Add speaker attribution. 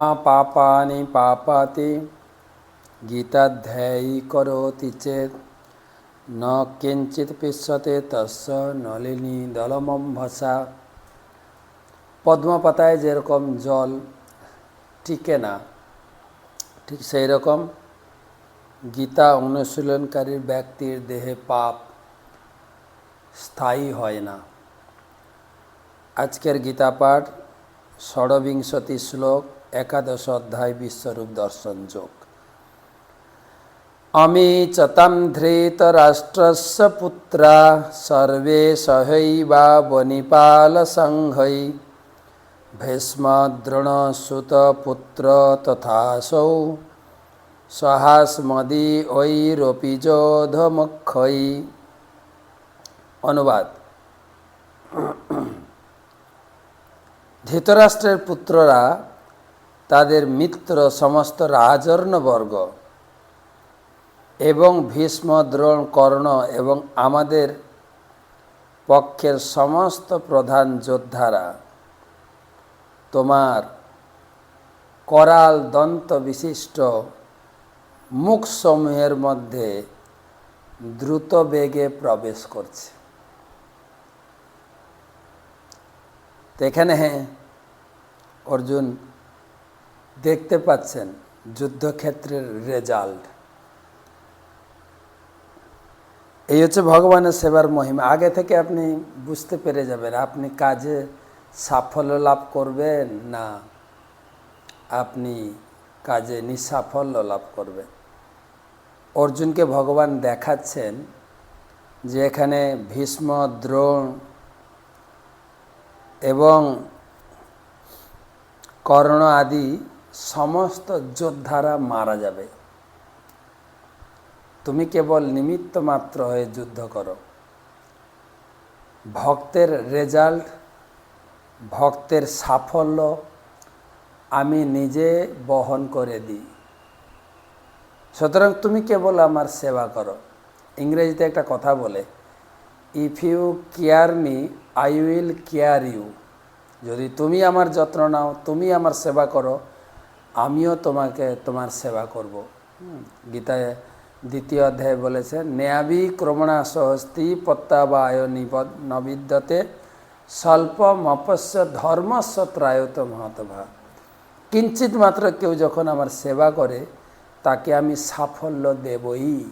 Speaker 1: পাপানি পাপাতি গীতাধ্যায়ী করোতি চেত ন কিঞ্চিত পিস্যতে তস্য নলিনী দলমম ভাষা পদ্মপাতায় যেরকম জল টিকে না ঠিক সেই রকম গীতা অনুশীলনকারী ব্যক্তির দেহে পাপ স্থায়ী হয় না আজকের গীতা পাঠ ষড়বিংশতি শ্লোক একাদশ অধ্যায় বিশ্বরূপ দর্শন যোগ। অমি চতম ধৃতরাষ্ট্রস্য পুত্রা, সর্বে সহৈবা বনিপাল সংহৈ। ভীষ্ম দ্রোণসুত পুত্র তথাসৌ। সহাসমদি ঐরপি যোধমক্ষৈ অনুবাদ। ধৃতরাষ্ট্রের পুত্ররা তাদের মিত্র সমস্ত রাজর্ণবর্গ এবং ভীষ্ম, দ্রোণ, কর্ণ এবং আমাদের পক্ষের সমস্ত প্রধান যোদ্ধারা। তোমার করাল দন্ত বিশিষ্ট মুখসমূহের মধ্যে দ্রুত বেগে প্রবেশ করছে। এখানে অর্জুন দেখতে পাচ্ছেন যুদ্ধক্ষেত্রের রেজাল্ট। এই হচ্ছে ভগবানের সেবার মহিমা। আগে থেকে আপনি বুঝতে পেরে যাবেন, আপনি কাজে সাফল্য লাভ করবেন না আপনি কাজে নিঃসাফল্য লাভ করবেন। অর্জুনকে ভগবান দেখাচ্ছেন যে এখানে ভীষ্ম, দ্রোণ এবং কর্ণ আদি সমস্ত যোদ্ধারা মারা যাবে। তুমি কেবল নিমিত্ত মাত্র হয়ে যুদ্ধ করো। ভক্তের রেজাল্ট, ভক্তের সাফল্য আমি নিজে বহন করে দিই। সুতরাং তুমি কেবল আমার সেবা করো। ইংরেজিতে একটা কথা বলে if you care me I will care you যদি তুমি আমার যত্ন নাও, তুমি আমার সেবা করো আমিও তোমাকে তোমার সেবা করব। গীতায় দ্বিতীয় অধ্যায় বলেছে, নেয়াবি ক্রমণা সহস্তি পত্তাবায় নিপদ নবিদ্যতে স্বল্প মপস্য ধর্মস্ব ত্রায়ত মহতভা। কিঞ্চিত মাত্র কেউ যখন আমার সেবা করে, তাকে আমি সাফল্য দেবই।